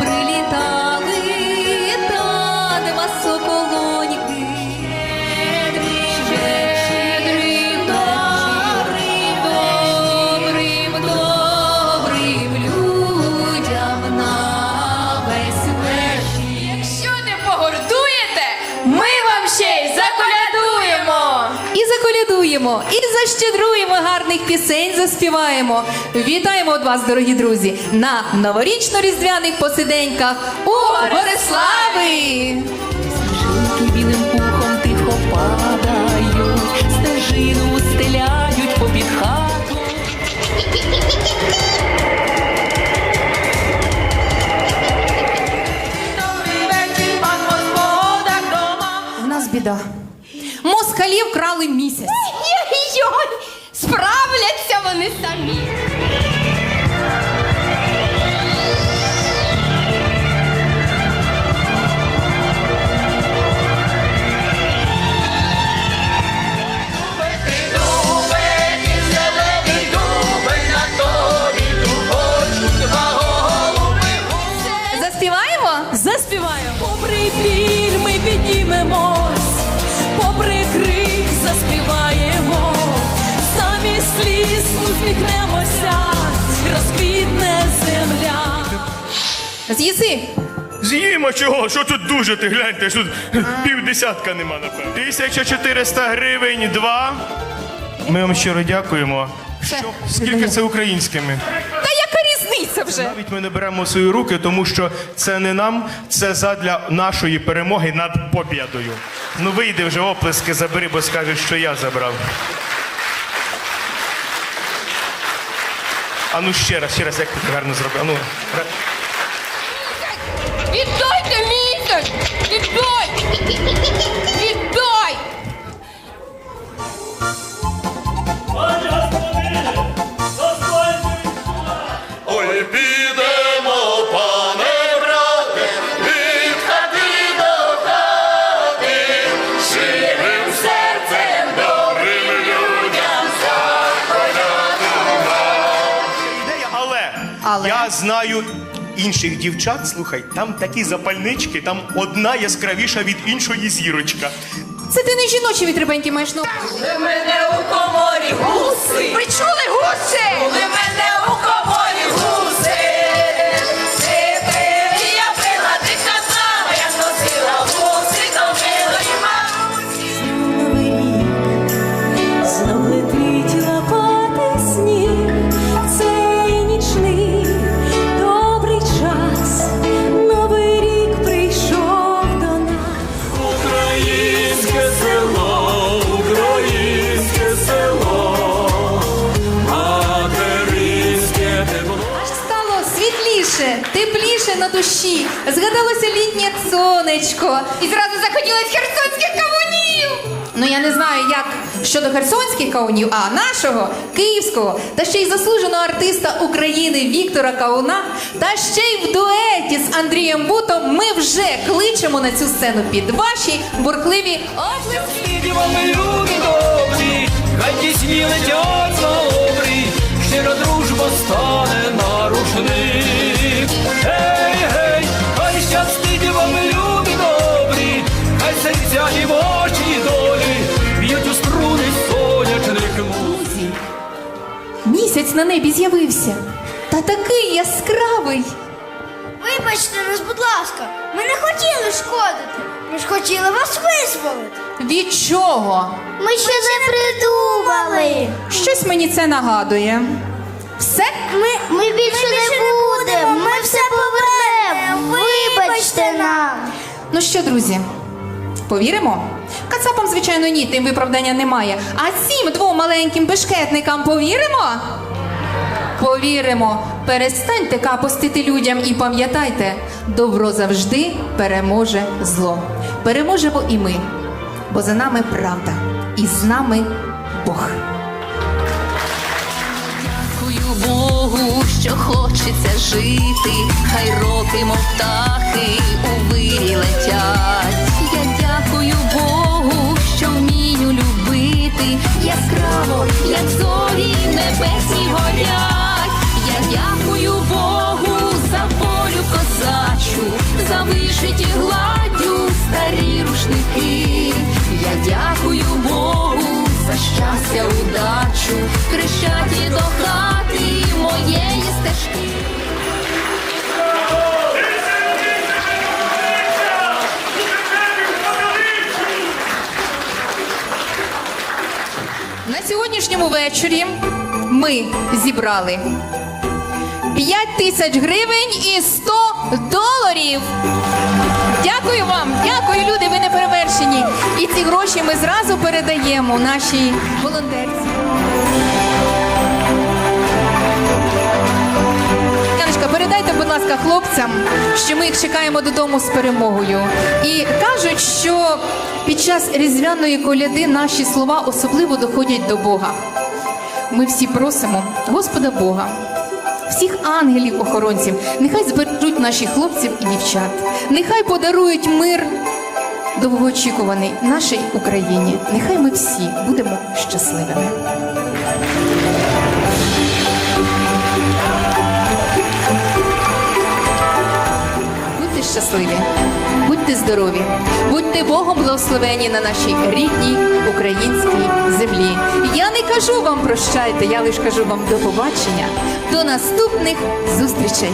як і защедруємо гарних пісень, заспіваємо. Вітаємо від вас, дорогі друзі, на новорічно-різдвяних посиденьках у Борислави! Сніжинки білим пухом тихо падають, стежину стеляють попід хату. В нас біда. Москалі вкрали місяць. Йой, справляться вони самі. Заспіваємо? Заспіваємо. Попри біль ми піднімемось, попри заспіваємо, самі сліз усміхнемося, розквітне земля. З'їси. З'їмо чого? Що тут дуже ти гляньте, що тут півдесятка нема, напевно. 1400 гривень, два. Ми вам щиро дякуємо. Що? Скільки це українськими? Та яка різниця вже? Навіть ми не беремо в свої руки, тому що це не нам, це задля нашої перемоги над побєдою. Ну вийди вже оплески, забери, бо скажеш, що я забрав. А ну ще раз, ще раз, як ти гарно зробив. Ну, ра- Віддайте місяць! Віддай! Але, я знаю інших дівчат. Слухай, там такі запальнички, там одна яскравіша від іншої зірочка. Це ти не жіночі вітребеньки маєш на увазі. У мене у коморі гуси. Ви чули гуси? Коли мене у коморі гуси. Світліше, тепліше на душі. Згадалося літнє сонечко. І зразу захотілось херсонських кавунів! Ну я не знаю, як щодо херсонських каунів, а нашого київського та ще й заслуженого артиста України Віктора Кауна, та ще й в дуеті з Андрієм Бутом ми вже кличемо на цю сцену під ваші бурхливі оплески. На небі з'явився. Та такий яскравий. Вибачте нас, будь ласка, ми не хотіли шкодити. Ми ж хотіли вас визволити. Від чого? Ми ще не придумали. Щось мені це нагадує. Все? Ми, ми більше не будемо. Ми все повернемо. Вибачте нам. Ну що, друзі, повіримо? Кацапам, звичайно, ні, тим виправдання немає. А цим двом маленьким бешкетникам повіримо? Повіримо. Перестаньте капостити людям і пам'ятайте, добро завжди переможе зло. Переможемо і ми, бо за нами правда, і з нами Бог. Дякую Богу, що хочеться жити, хай роки, мов птахи, у вирі летять. Я дякую Богу, що вмію любити яскраво, як зорі небесні горять. Хрещаті до хати моєї стежки. На сьогоднішньому вечорі ми зібрали 5 тисяч гривень і 100 доларів. Дякую вам, дякую, люди, ви не перевершені. І ці гроші ми зразу передаємо нашій волонтерці. Передайте, будь ласка, хлопцям, що ми їх чекаємо додому з перемогою. І кажуть, що під час різдвяної коляди наші слова особливо доходять до Бога. Ми всі просимо Господа Бога, всіх ангелів-охоронців, нехай збережуть наших хлопців і дівчат, нехай подарують мир довгоочікуваний нашій Україні. Нехай ми всі будемо щасливими. Щасливі, будьте здорові, будьте Богом благословені на нашій рідній українській землі. Я не кажу вам прощайте, я лише кажу вам до побачення, до наступних зустрічей.